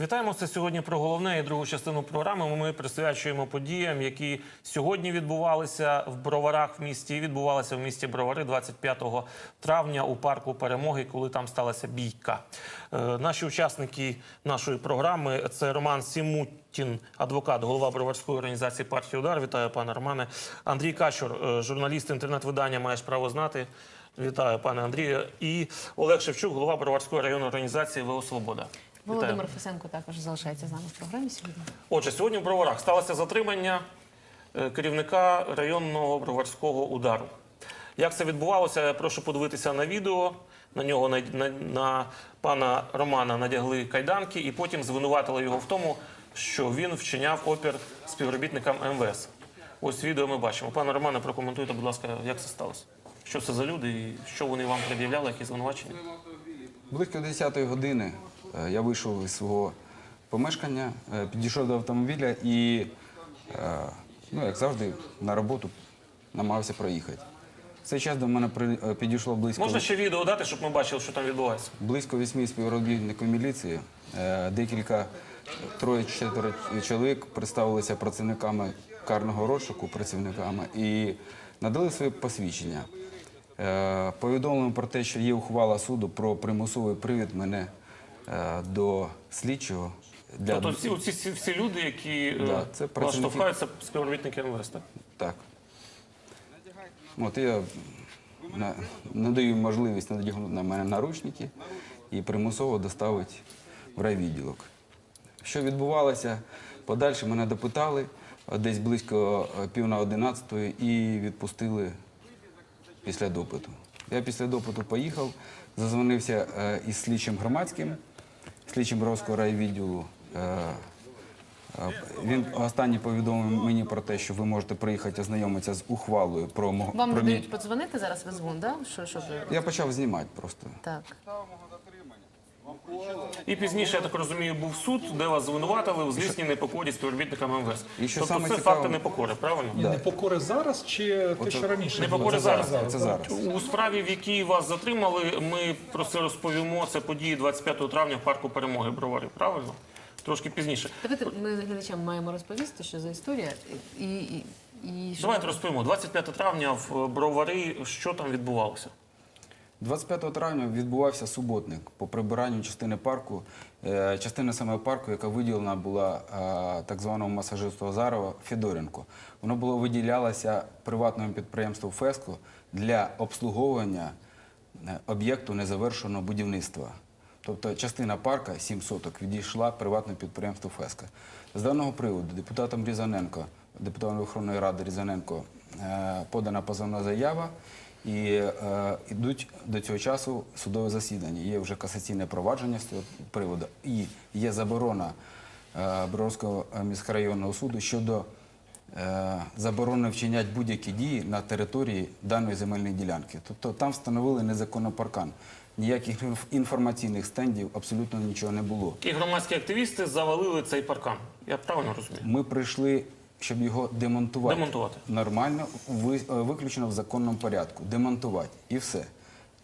Вітаємо це сьогодні про головне і другу частину програми. Ми присвячуємо подіям, які сьогодні відбувалися в Броварах в місті. і Відбувалися в місті Бровари 25 травня у парку Перемоги, коли там сталася бійка. Е, Наші учасники нашої програми це Роман Сімутін, адвокат, голова броварської організації партії Удар. Вітаю, пане Романе. Андрій Качур, е, журналіст інтернет-видання Маєш право знати. Вітаю, пане Андрію. І Олег Шевчук, голова Броварської районної організації ВО Свобода. Володимир Фесенко також залишається з нами в програмі сьогодні. Отже, сьогодні в Броварах сталося затримання е, керівника районного броварського удару. Як це відбувалося, я прошу подивитися на відео. На нього на, на, на пана Романа надягли кайданки і потім звинуватили його в тому, що він вчиняв опір співробітникам МВС. Ось відео ми бачимо. Пане Романе, прокоментуйте, будь ласка, як це сталося? Що це за люди і що вони вам пред'являли, які звинувачення? Близько 10-ї години я вийшов із свого помешкання, е, підійшов до автомобіля і, е, ну, як завжди, на роботу намагався проїхати. В цей час до мене е, підійшло близько, Можна ще відео дати, щоб ми бачили, що там відбувається? близько вісьми співробітників міліції. Е, Декілька, троє-четверо чоловік представилися працівниками карного розшуку, працівниками і надали своє посвідчення. Е, Повідомлено про те, що є ухвала суду про примусовий привід мене е, до слідчого для Тобто всі, всі, всі, люди, які е, Да, це працівники. штовхаються, співробітники МВС, так? так. От я на- надаю можливість надягнути на мене наручники і примусово доставити в райвідділок. Що відбувалося? Подальше мене допитали е, десь близько е, пів на одинадцятої і відпустили після допиту. Я після допиту поїхав, зазвонився е, із слідчим громадським, слідчим Бровського райвідділу. Е, е, Він останній повідомив мені про те, що ви можете приїхати ознайомитися з ухвалою про мого Вам про мій- дають подзвонити зараз ви дзвон, да? Що, що ви? Я почав знімати просто. Так. І пізніше, я так розумію, був суд, де вас звинуватили у злісній непокорі співробітникам МВС. І що тобто саме це цікаве- факти непокори, правильно? Ні, непокори зараз чи те, що раніше? Непокори було? зараз. Це зараз. У справі, в якій вас затримали, ми про це розповімо. Це події 25 травня в парку Перемоги Бровари. Правильно? Трошки пізніше. Давайте ми глядачам маємо розповісти, що за історія. І, і, і що- Давайте розповімо. 25 травня в Бровари, що там відбувалося? 25 травня відбувався суботник по прибиранню частини парку, е, частини саме парку, яка виділена була е, так званому масажисту Азарова Федоренко. Воно було виділялося приватному підприємству Феско для обслуговування е, об'єкту незавершеного будівництва. Тобто частина парка, 7 соток, відійшла приватному підприємству Феска. З даного приводу депутатом Різаненко, депутатом Верховної Ради Різаненко подана позовна заява. І е, йдуть до цього часу судове засідання. Є вже касаційне провадження з цього приводу. І є заборона е, Бровського міськрайонного суду щодо е, заборони вчиняти будь-які дії на території даної земельної ділянки. Тобто там встановили незаконно паркан. Ніяких інформаційних стендів абсолютно нічого не було. І громадські активісти завалили цей паркан. Я правильно розумію? Ми прийшли, щоб його демонтувати. Демонтувати. Нормально, ви- е, виключено в законному порядку. Демонтувати. І все.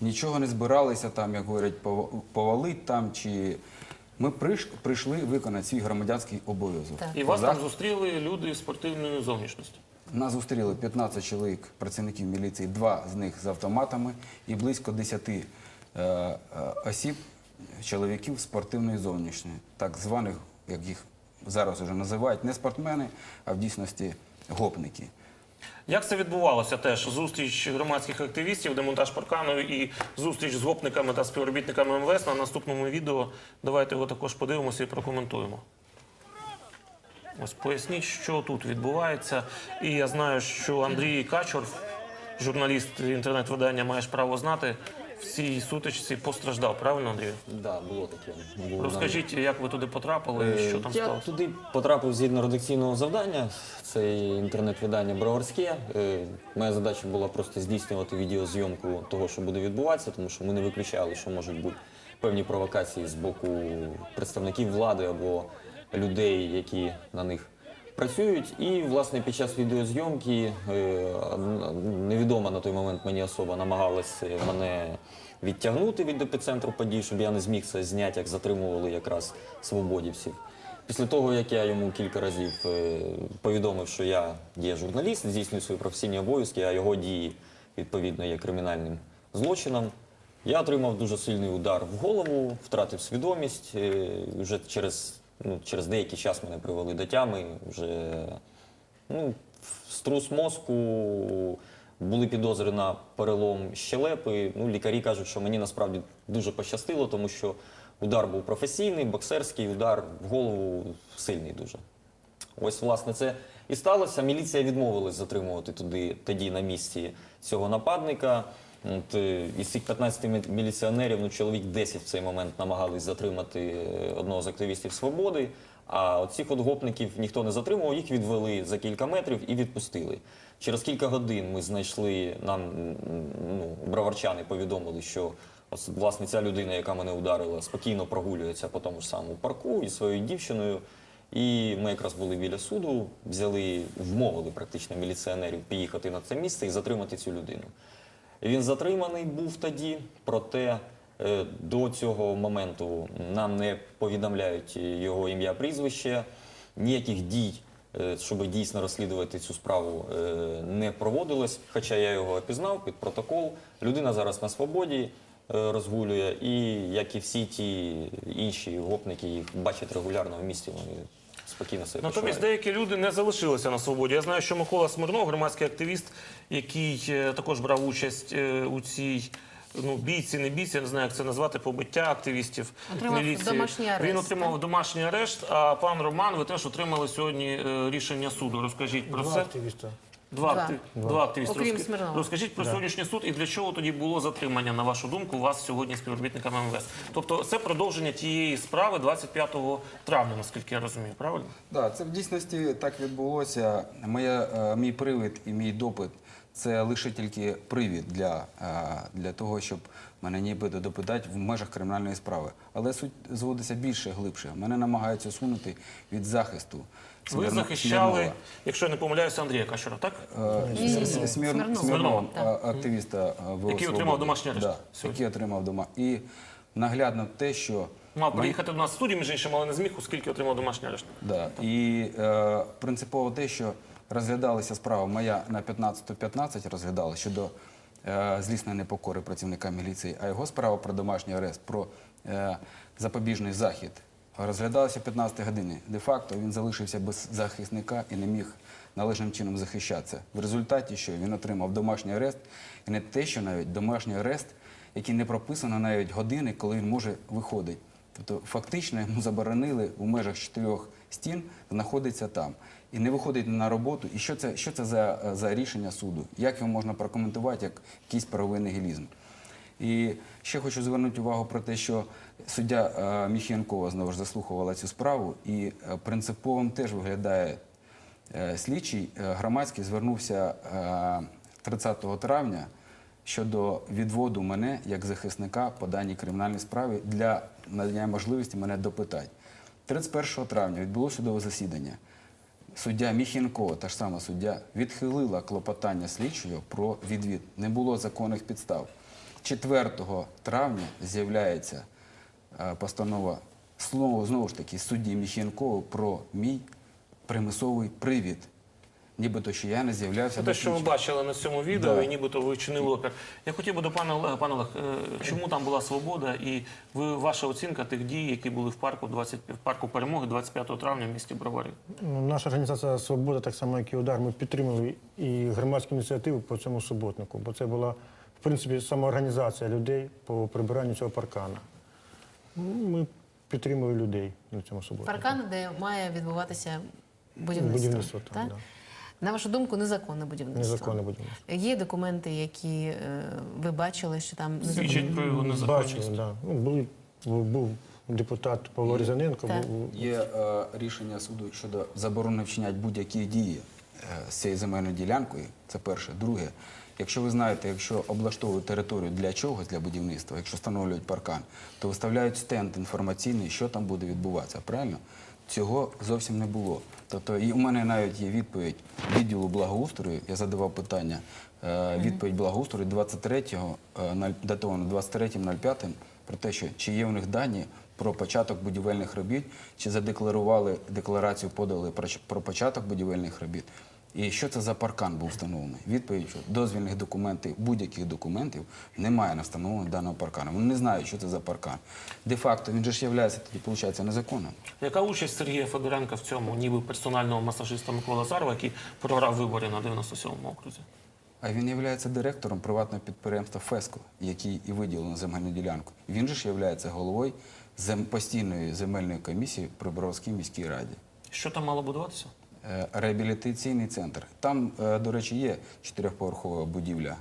Нічого не збиралися там, як говорять, пова- повалити там чи. Ми приш- прийшли виконати свій громадянський обов'язок. І вас там зустріли люди з спортивної зовнішності. Нас зустріли 15 чоловік працівників міліції, два з них з автоматами і близько 10 е, е, осіб, чоловіків спортивної зовнішньої, так званих, як їх зараз вже називають, не спортсмени, а в дійсності гопники. Як це відбувалося теж? Зустріч громадських активістів, демонтаж паркану і зустріч з гопниками та співробітниками МВС на наступному відео. Давайте його також подивимося і прокоментуємо. Ось поясніть, що тут відбувається. І я знаю, що Андрій Качур, журналіст інтернет-видання Маєш право знати, в цій сутичці постраждав. Правильно, Андрію? Да, було таке. Було Розкажіть, як ви туди потрапили і що там Е, Я сталося? туди потрапив згідно редакційного завдання. Це інтернет-видання Броварське. Е, Моя задача була просто здійснювати відеозйомку того, що буде відбуватися, тому що ми не виключали, що можуть бути певні провокації з боку представників влади або людей, які на них працюють. І, власне, під час відеозйомки е, невідома на той момент мені особа намагалась мене відтягнути від епіцентру подій, щоб я не зміг це зняти, як затримували якраз свободівців. Після того, як я йому кілька разів е, повідомив, що я є журналіст, здійснюю свої професійні обов'язки, а його дії відповідно є кримінальним злочином. Я отримав дуже сильний удар в голову, втратив свідомість. е, Вже через, ну, через деякий час мене привели до тями. Вже ну, струс мозку, були підозри на перелом щелепи. Ну, лікарі кажуть, що мені насправді дуже пощастило, тому що удар був професійний, боксерський удар в голову сильний дуже. Ось, власне, це і сталося. Міліція відмовилась затримувати туди тоді на місці цього нападника. От, е, із цих 15 міліціонерів, ну, чоловік 10 в цей момент намагались затримати е, одного з активістів свободи. А от цих от гопників ніхто не затримував, їх відвели за кілька метрів і відпустили. Через кілька годин ми знайшли, нам ну, броварчани повідомили, що ось, власне ця людина, яка мене ударила, спокійно прогулюється по тому ж самому парку із своєю дівчиною. І ми якраз були біля суду, взяли, вмовили практично міліціонерів поїхати на це місце і затримати цю людину. Він затриманий був тоді, проте е, до цього моменту нам не повідомляють його ім'я, прізвище, ніяких дій, е, щоб дійсно розслідувати цю справу, е, не проводилось. Хоча я його опізнав під протокол. Людина зараз на свободі розгулює, і як і всі ті інші гопники, їх бачать регулярно в місті. Вони спокійно себе Натомість почувають. деякі люди не залишилися на свободі. Я знаю, що Микола Смирнов, громадський активіст, який е, також брав участь е, у цій. Ну, бійці, не бійці, я не знаю, як це назвати, побиття активістів Отримав міліції. домашній арешт, Він отримав так? домашній арешт. А пан Роман, ви теж отримали сьогодні е, рішення суду. Розкажіть про Два це. активіста. Два, Два. акти- Два активісти. Окрім Розка- Смирнова. Розкажіть про сьогоднішній суд і для чого тоді було затримання, на вашу думку, вас сьогодні співробітниками МВС. Тобто це продовження тієї справи 25 травня, наскільки я розумію, правильно? Да, це в дійсності так відбулося. Моя, е, мій привід і мій допит це лише тільки привід для, е, для того, щоб мене нібито допитати в межах кримінальної справи. Але суть зводиться більше, глибше. Мене намагаються сунути від захисту. Ви Смірно- захищали, Смірнова. якщо я не помиляюся, Андрія Кашера, так? Е, Ні, ні, ні. Смір- Смір- Смірнов. Смірнов, Так. а- активіста е, ВО Який отримав домашній арешт Да, сьогодні. який отримав дома. І наглядно те, що Мав приїхати до нас в студію, між іншим, але не зміг, оскільки отримав домашній арешт. Да. І е, принципово те, що розглядалася справа моя на 15-15 розглядала щодо е, злісної непокори працівника міліції, а його справа про домашній арест, про е, запобіжний захід розглядалася в 15 годині. Де-факто він залишився без захисника і не міг належним чином захищатися. В результаті, що він отримав домашній арест, і не те, що навіть домашній арест, який не прописано навіть години, коли він може виходити. Тобто фактично йому заборонили у межах чотирьох стін знаходиться там і не виходить на роботу. І що це, що це за, за рішення суду? Як його можна прокоментувати як якийсь правовий нігілізм? І ще хочу звернути увагу про те, що суддя е, Міхієнкова знову ж заслухувала цю справу, і е, принциповим теж виглядає е, слідчий громадський звернувся е, 30 травня щодо відводу мене як захисника по даній кримінальній справі для надання можливості мене допитати. 31 травня відбулося судове засідання. Суддя Міхінкова, та ж сама суддя, відхилила клопотання слідчого про відвід. Не було законних підстав. 4 травня з'являється е, постанова знову, знову ж таки судді Міхінкова про мій примусовий привід. Нібито що я не з'являвся те, що ми бачили на цьому відео, Да. і нібито ви вчинили опір. Я хотів би до пана Олега. Пане Олег, е, чому там була свобода? І ви, ваша оцінка тих дій, які були в парку 20, в парку перемоги 25 травня в місті Бровари? Ну, Наша організація Свобода, так само як і удар, ми підтримали і громадську ініціативу по цьому суботнику, бо це була принципі самоорганізація людей по прибиранню цього паркана. Ну, Ми підтримали людей на цьому суботнику. Паркан, де має відбуватися будівництво. Будівництво там, так? да. На вашу думку, незаконне будівництво. Незаконне будівництво. Є документи, які е, ви бачили, що там незаконне? Свідчить про його незаконність. Бачили, да. ну, були, був, був депутат Павло Різаненко. Так. Був, Є е, рішення суду щодо заборони вчиняти будь-які дії е, з цією земельною ділянкою. Це перше. Друге, якщо ви знаєте, якщо облаштовують територію для чогось, для будівництва, якщо встановлюють паркан, то виставляють стенд інформаційний, що там буде відбуватися. Правильно? цього зовсім не було. Тобто, і у мене навіть є відповідь відділу благоустрою. Я задавав питання. е, Відповідь благоустрою 23-го, е, датовано 23.05 про те, що чи є у них дані про початок будівельних робіт, чи задекларували декларацію, подали про початок будівельних робіт. І що це за паркан був встановлений? Відповідь, що дозвільних документів, будь-яких документів немає на встановлення даного паркану. Вони не знають, що це за паркан. Де-факто він же ж є тоді, виходить, незаконним. Яка участь Сергія Федоренка в цьому, ніби персонального масажиста Миколи Зарова, який програв вибори на 97-му окрузі? А він є директором приватного підприємства ФЕСКО, який і виділено земельну ділянку. Він же ж є головою постійної земельної комісії при Боровській міській раді. Що там мало будуватися? Е, Реабілітаційний центр. Там, е, до речі, є чотирьохповерхова будівля,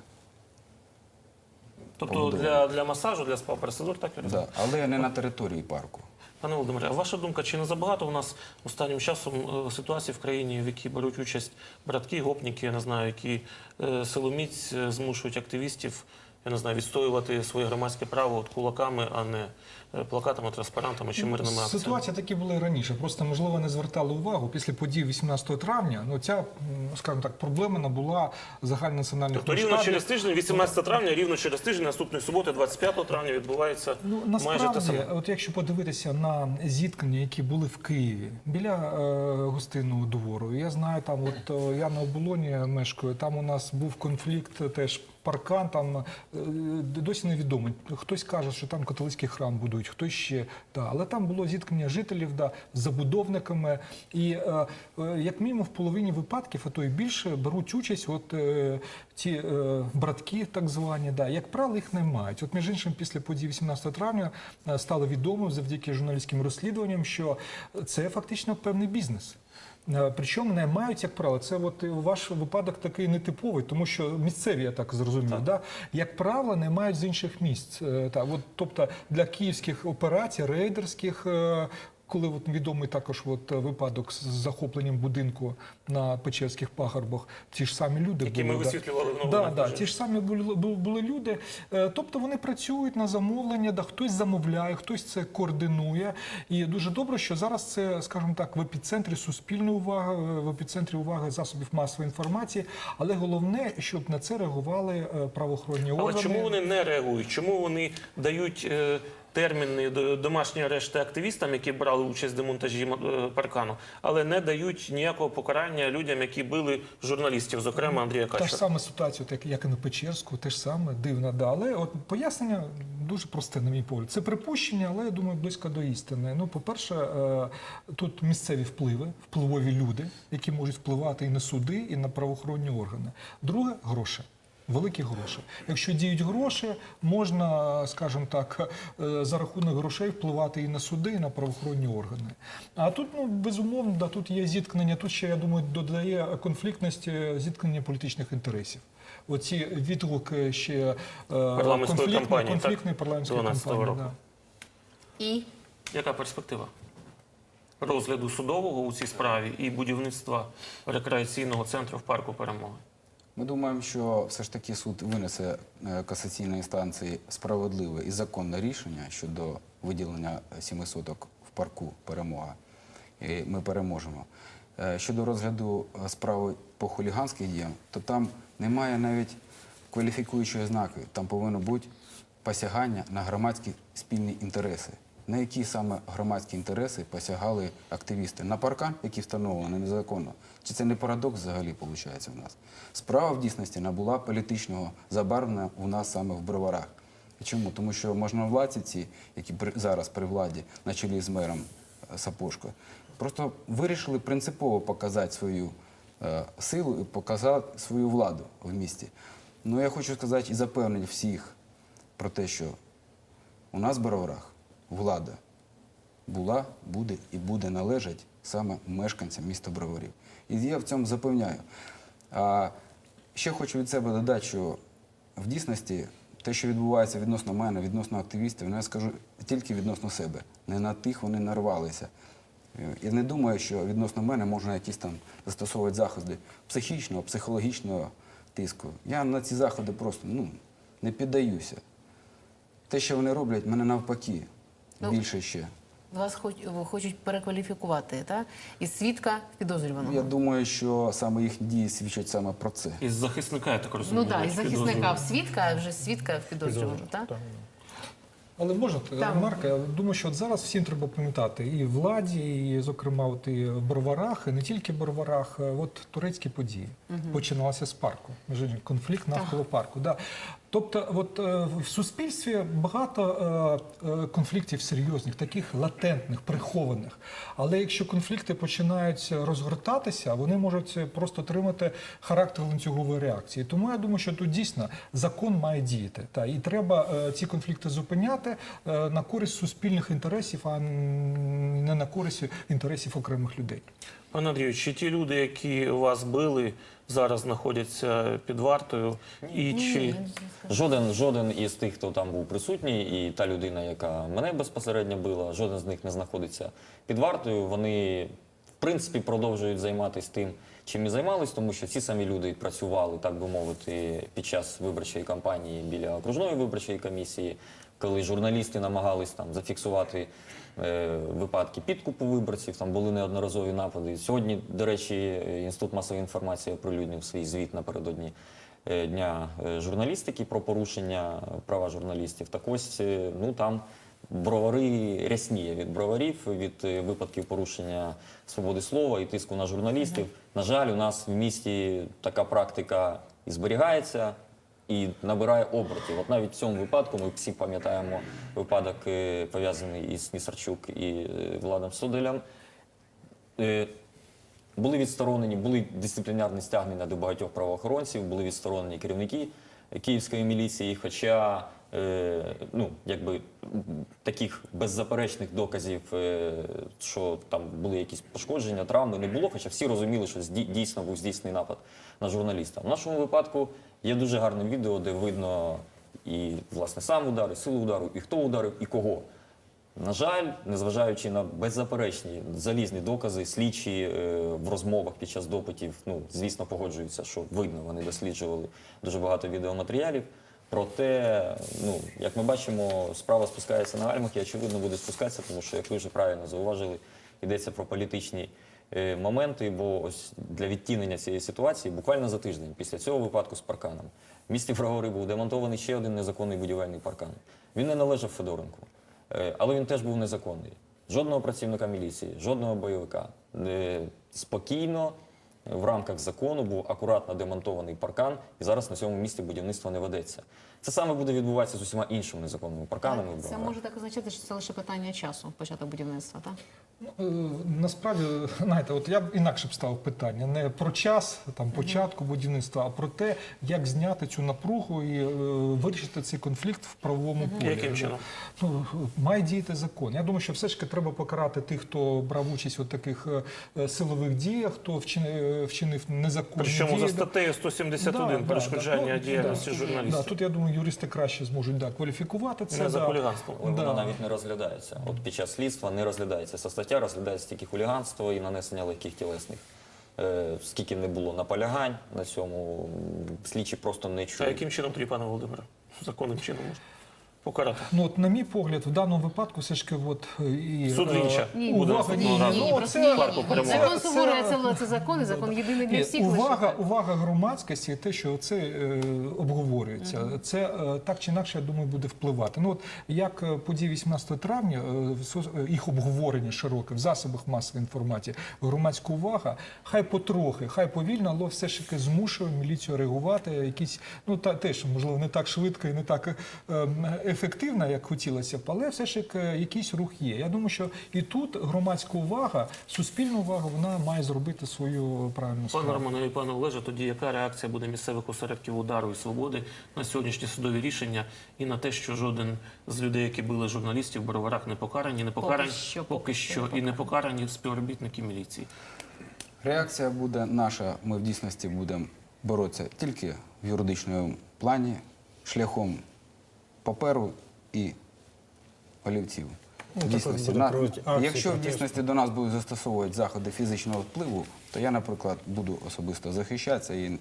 Тобто для, для масажу, для спа-процедур, так да, але не на території парку. Пане Володимире, а ваша думка, чи не забагато у нас останнім часом е, ситуацій в країні, в якій беруть участь братки, гопніки, я не знаю, які е, силоміць змушують активістів, я не знаю, відстоювати своє громадське право от кулаками, а не плакатами, транспарантами чи мирними акціями? Ситуації такі були раніше. Просто можливо не звертали увагу після подій 18 травня. Ну ця, скажімо так, проблема набула загальнонаціональних Тобто рівно через тиждень, 18 травня, рівно через тиждень, наступної суботи, 25 травня, відбувається Ну майже те насправді, саме. от якщо подивитися на зіткнення, які були в Києві біля е, гостинного двору, я знаю, там от е, я на оболоні мешкаю. Там у нас був конфлікт, теж паркан. Там е, досі невідомо. Хтось каже, що там католицький храм будують, хтось ще да. Але там було зіткнення жителів да, з забудовниками, і е, е, як мінімум в половині випадків, а то й більше беруть участь. От е, ці е, братки, так звані, да, як правило, їх не мають. От між іншим, після подій 18 травня е, стало відомо завдяки журналістським розслідуванням, що це фактично певний бізнес. Е, Причому не мають, як правило, це от ваш випадок такий нетиповий, тому що місцеві, я так зрозумів, да? як правило, не мають з інших місць. Е, Та, от, тобто для київських операцій, рейдерських, е, коли от відомий також от випадок з захопленням будинку на Печерських пагорбах, ті ж самі люди Які були. ми висвітлювали Да, да, ті ж самі були, бу- були люди. Е, Тобто вони працюють на замовлення, да, хтось замовляє, хтось це координує. І дуже добре, що зараз це, скажімо так, в епіцентрі суспільної уваги, е, в епіцентрі уваги засобів масової інформації. Але головне, щоб на це реагували е, правоохоронні органи. Але чому вони не реагують? Чому вони дають е, терміни до домашньої арешти активістам, які брали участь в демонтажі е, паркану, але не дають ніякого покарання людям, які били журналістів, зокрема Андрія Та ж Качера? сама ситуація, от як, і на Печерську, те ж саме дивна. Да. Але от пояснення дуже просте, на мій погляд. Це припущення, але я думаю, близько до істини. Ну, по-перше, е, тут місцеві впливи, впливові люди, які можуть впливати і на суди, і на правоохоронні органи. Друге гроші. Великі гроші. Якщо діють гроші, можна, скажімо так, е, за рахунок грошей впливати і на суди, і на правоохоронні органи. А тут, ну безумовно, да, тут є зіткнення. Тут ще я думаю, додає конфліктності зіткнення політичних інтересів. Оці відгуки ще е, конфліктної- кампанії, конфліктної парламентської 12-го кампанії. Да. І Яка перспектива розгляду судового у цій справі і будівництва рекреаційного центру в парку перемоги? Ми думаємо, що все ж таки суд винесе е, касаційної інстанції справедливе і законне рішення щодо виділення сіми соток в парку перемога. І ми переможемо. Е, Щодо розгляду е, справи по хуліганських діям, то там немає навіть кваліфікуючої ознаки. Там повинно бути посягання на громадські спільні інтереси. На які саме громадські інтереси посягали активісти? На паркан, який встановлений незаконно? Чи це не парадокс взагалі виходить у нас? Справа в дійсності набула політичного забарвлення у нас саме в броварах. Чому? Тому що можновладці ці, які зараз при владі, на чолі з мером е, Сапожко, просто вирішили принципово показати свою е, силу і показати свою владу в місті. Ну я хочу сказати і запевнити всіх про те, що у нас в Броварах влада була, буде і буде належать саме мешканцям міста Броварів. І я в цьому запевняю. А ще хочу від себе додати, що в дійсності те, що відбувається відносно мене, відносно активістів, ну, я скажу тільки відносно себе. Не на тих вони нарвалися. І не думаю, що відносно мене можна якісь там застосовувати заходи психічного, психологічного тиску. Я на ці заходи просто ну, не піддаюся. Те, що вони роблять, мене навпаки Ну, більше ще. Вас хоч, хочуть перекваліфікувати, та? Із свідка підозрюваного. Я думаю, що саме їхні дії свідчать саме про це. Із захисника, я так розумію. Ну так, із захисника в свідка, а вже з свідка в підозрюваного, так? Але можна Так. Марка, я думаю, що от зараз всім треба пам'ятати і владі, і, зокрема, от і в Броварах, і не тільки в Броварах, е, от турецькі події починалися з парку. Між конфлікт навколо парку. Да. Тобто, от е, в суспільстві багато е, е, конфліктів серйозних, таких латентних, прихованих. Але якщо конфлікти починають розгортатися, вони можуть просто отримати характер ланцюгової реакції. Тому я думаю, що тут дійсно закон має діяти. Та і треба ці конфлікти зупиняти на користь суспільних інтересів, а не на користь інтересів окремих людей. Пане Андрію, чи ті люди, які вас били, зараз знаходяться під вартою? І чи Жоден, жоден із тих, хто там був присутній, і та людина, яка мене безпосередньо била, жоден з них не знаходиться під вартою. Вони, в принципі, продовжують займатися тим, чим і займались, тому що ці самі люди працювали, так би мовити, під час виборчої кампанії біля окружної виборчої комісії, коли журналісти намагались там зафіксувати випадки підкупу виборців, там були неодноразові напади. Сьогодні, до речі, інститут масової інформації оприлюднив свій звіт напередодні е, дня е, журналістики про порушення права журналістів. Так ось е, ну там бровари рясніє від броварів, від е, випадків порушення свободи слова і тиску на журналістів. На жаль, у нас в місті така практика і зберігається. І набирає обертів. От навіть в цьому випадку ми всі пам'ятаємо випадок е, пов'язаний із Нісарчук і е, Владом Суделем. Е, були відсторонені, були дисциплінарні стягнення до багатьох правоохоронців, були відсторонені керівники київської міліції. Хоча е, ну, якби, таких беззаперечних доказів, е, що там були якісь пошкодження, травми, не було. Хоча всі розуміли, що дійсно був здійснений напад на журналіста. В нашому випадку є дуже гарне відео, де видно і власне сам удар, і силу удару, і хто ударив, і кого. На жаль, незважаючи на беззаперечні залізні докази, слідчі е, в розмовах під час допитів, ну звісно, погоджуються, що видно, вони досліджували дуже багато відеоматеріалів. Проте, ну як ми бачимо, справа спускається на гальмах і очевидно буде спускатися, тому що, як ви вже правильно зауважили, йдеться про політичні е, моменти. Бо ось для відтінення цієї ситуації буквально за тиждень після цього випадку з парканом в місті Бровари був демонтований ще один незаконний будівельний паркан. Він не належав Федоренку. Е, Але він теж був незаконний. Жодного працівника міліції, жодного бойовика. Е, Спокійно, в рамках закону, був акуратно демонтований паркан, і зараз на цьому місці будівництво не ведеться. Це саме буде відбуватися з усіма іншими незаконними парканами. в Це може так означати, що це лише питання часу, початок будівництва, так? Е, Насправді, знаєте, от я б інакше б ставив питання не про час там початку будівництва, а про те, як зняти цю напругу і е, вирішити цей конфлікт в правовому полі. Яким чином? Ну, має діяти закон. Я думаю, що все ж таки треба покарати тих, хто брав участь у таких е, силових діях, хто вчинив, вчинив незаконні причому дії. за статтею 171 Да, да, перешкоджання да. діяльності Ну, журналістів. Да, тут я думаю, юристи краще зможуть да, кваліфікувати це. Не за да. хуліганство. Да. вона навіть не розглядається. От під час слідства не розглядається ця стаття, розглядається тільки хуліганство і нанесення легких тілесних. Е, скільки не було наполягань на цьому, слідчі просто не А чують. яким чином тоді, пане Володимире? Законним чином можна покарати? Ну, от, на мій погляд, в даному випадку все ж таки от, і, Суд е, Вінча. Ні, Буде увага, ні, ні, разу. ну, просто це- ні, ні. перемоги. Закон Це- суворий, це- це, закон, і закон єдиний для всіх. увага, лише. увага громадськості, те, що це е, обговорюється, це е, так чи інакше, я думаю, буде впливати. Ну от як е, події 18 травня, е, со- е, їх обговорення широке в засобах масової інформації, громадська увага, хай потрохи, хай повільно, але все ж таки змушує міліцію реагувати. Якісь ну та теж можливо не так швидко і не так е, ефективно, як хотілося б, але все ж якийсь рух є. Я думаю, що і тут громадська увага, суспільна увага, вона має зробити свою правильну Пане справу. Романе і пане Олеже, тоді яка реакція буде місцевих осередків удару і свободи на сьогоднішні судові рішення і на те, що жоден з людей, які били журналістів в Броварах, не покарані, не покарані що, поки поки що, що і не покарані співробітники міліції. Реакція буде наша. Ми в дійсності будемо боротися тільки в юридичному плані, шляхом паперу і олівців. Ну, В дійсності, на- якщо в дійсності до нас будуть застосовувати заходи фізичного впливу, то я, наприклад, буду особисто захищатися і е,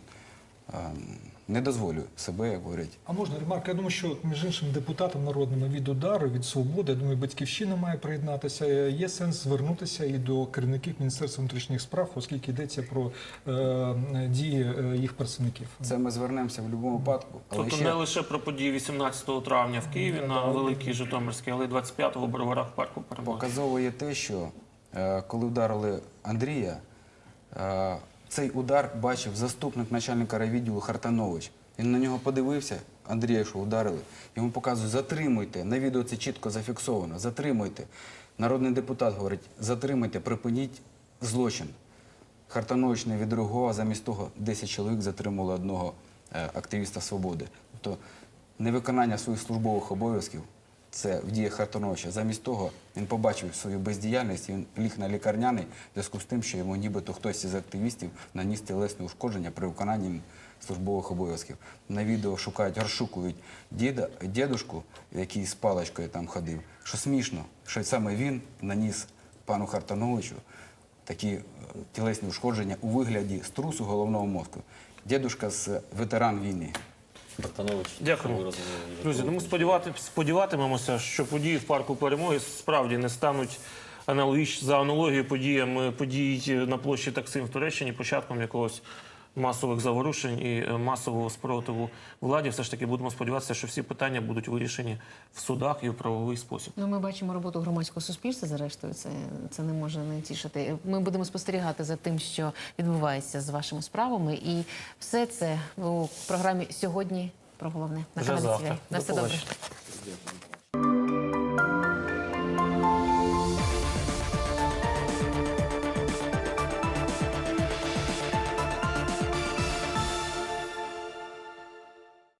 не дозволю себе, як говорять, А можна ремарка? Я думаю, що між іншим депутатам народними від удару, від свободи, я думаю, батьківщина має приєднатися. Є сенс звернутися і до керівників Міністерства внутрішніх справ, оскільки йдеться про е, дії е, їх представників. це ми звернемося в будь-якому випадку. Але Тобто ще не лише про події 18 травня в Києві на Великій Житомирській, але й 25-го Броварах в парку перемоги. показовує те, що е, коли вдарили Андрія, е, цей удар бачив заступник начальника райвідділу Хартанович. Він на нього подивився, Андрія, що ударили. Йому показують, затримуйте. На відео це чітко зафіксовано. Затримуйте. Народний депутат говорить, затримуйте, припиніть злочин. Хартанович не відреагував, замість того 10 чоловік затримали одного е, активіста свободи. Тобто невиконання своїх службових обов'язків це в діях Хартановича. Замість того він побачив свою бездіяльність, він ліг на лікарняний в зв'язку з тим, що йому нібито хтось із активістів наніс тілесне ушкодження при виконанні службових обов'язків. На відео шукають, розшукують діда, дідушку, який з паличкою там ходив. Що смішно, що саме він наніс пану Хартановичу такі е, тілесні ушкодження у вигляді струсу головного мозку. Дідушка з ветеран війни. Бартанович, Дякую. Друзі, ну ми сподівати, сподіватимемося, що події в парку перемоги справді не стануть аналогіч за аналогією подіям подій на площі Таксим в Туреччині, початком якогось масових заворушень і е, масового спротиву владі. Все ж таки будемо сподіватися, що всі питання будуть вирішені в судах і в правовий спосіб. Ну, ми бачимо роботу громадського суспільства. Зрештою, це, це не може не тішити. Ми будемо спостерігати за тим, що відбувається з вашими справами, і все це у програмі сьогодні про головне на Вже каналі. На До все добре. побачення.